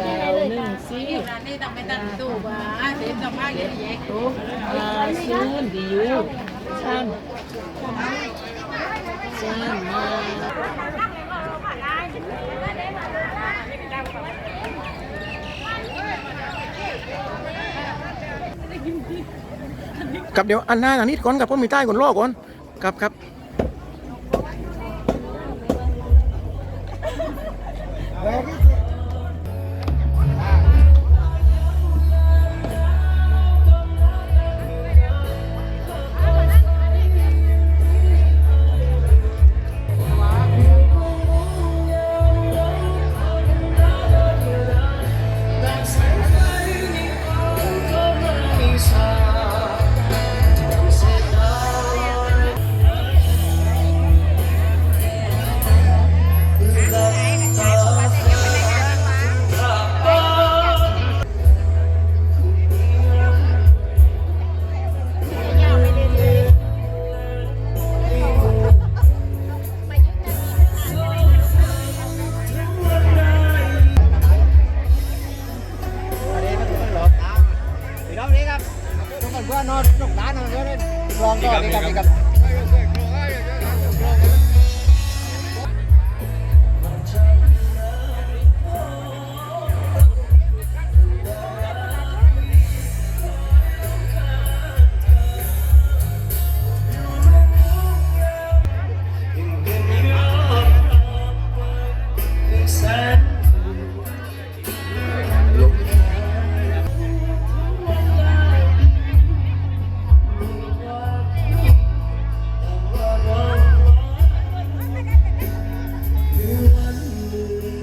ดาวหนึ่งซีนี่ต้องไปตั้งตู้ว่าเดี๋ยวจะพาเยอะแยะโต๊ะอาซูนดียู่ชันชันมากับเดี๋ยวอันหน้าอันนี้ก่อนกับผมมีใต้ก่อนรอก่อนกับครับ Ready? ครับ ก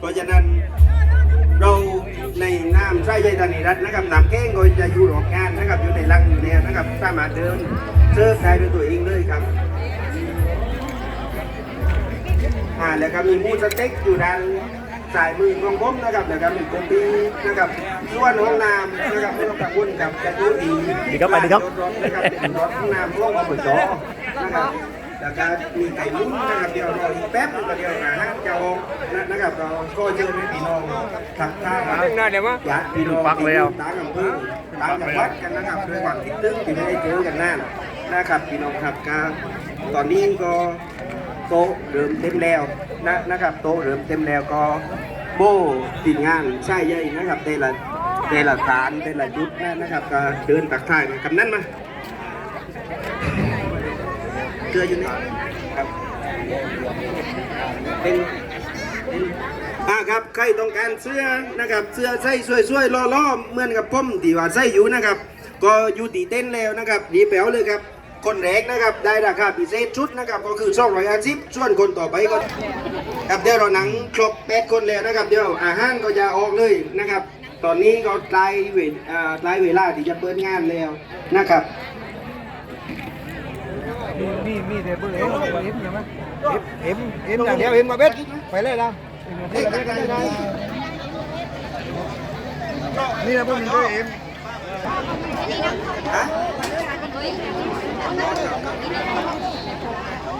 เพราะฉะนั้นเราในน้ำไส้ใยธานีรัตน์นะครับน้ำแก้งก็จะอยู่หลอกงานนะครับอยู่ในรังอยู่เนี่ยนะครับสามารถเดินเซิร์ฟได้ด้วยตัวเองเลยครับอ่าแล้วก็มีหมูสเต็กอยู่ด้านสายมือของผมนะครับแล้วก็มีโกปีนะครับส่วนห้องน้ำนะครับไม่ต้องกังวลครับจะดูดีดีครับไปดีครับรถนะครับเป็นรถห้องน้ำร่วมกับจอนะครับ แล้วก็มีไก่ลุ้นนะครับเดี๋ยวรออีกแป๊บนึงก็เดี๋ยวหานะจะออกนะนะครับก็ก็เชิญให้พี่น้องทักทายครับญาติพี่น้องที่อยู่ต่างอำเภอต่างจังหวัดกันนะครับด้วยความคิดถึงที่ไม่ได้เจอกันนานนะครับพี่น้องครับก็ตอนนี้ก็โต๊ะเริ่มเต็มแล้วนะนะครับโต๊ะเริ่มเต็มแล้วก็โบติดงานใช่ใหญ่นะครับแต่ละแต่ละฐานแต่ละยุทธนะนะครับก็เดินตักทายมากำนั้นมา เสื้ออยู่นี่ครับ เป็นเป็นอ่าครับใครต้องการเสื้อนะครับ เสื้อใส่สวยๆล่อๆเหมือนกับผมที่ว่าใส่อยู่นะครับ ก็อยู่ตีเต้นแล้วนะครับดีแป๋วเลยครับ คนแรกนะครับได้ราคาพิเศษชุดนะครับ ก็คือ250ส่วนคนต่อไปก็ครับเดี๋ยวเราหนังครบแปดคนแล้วนะครับ เดี๋ยวอาหารก็จะออกเลยนะครับ ตอนนี้ก็ใกล้เวลาใกล้เวลาที่จะเปิดงานแล้วนะครับ มีมีแต่เบอร์เอ็มเบอร์เอ็มใช่ไหมเอ็มเอ็มเอ็มอย่างเดียวเอ็มมาเบ็ดไปเลยนะเอ็มมาเบ็ดก็ได้นี่นะพวกมึงก็เอ็มฮะ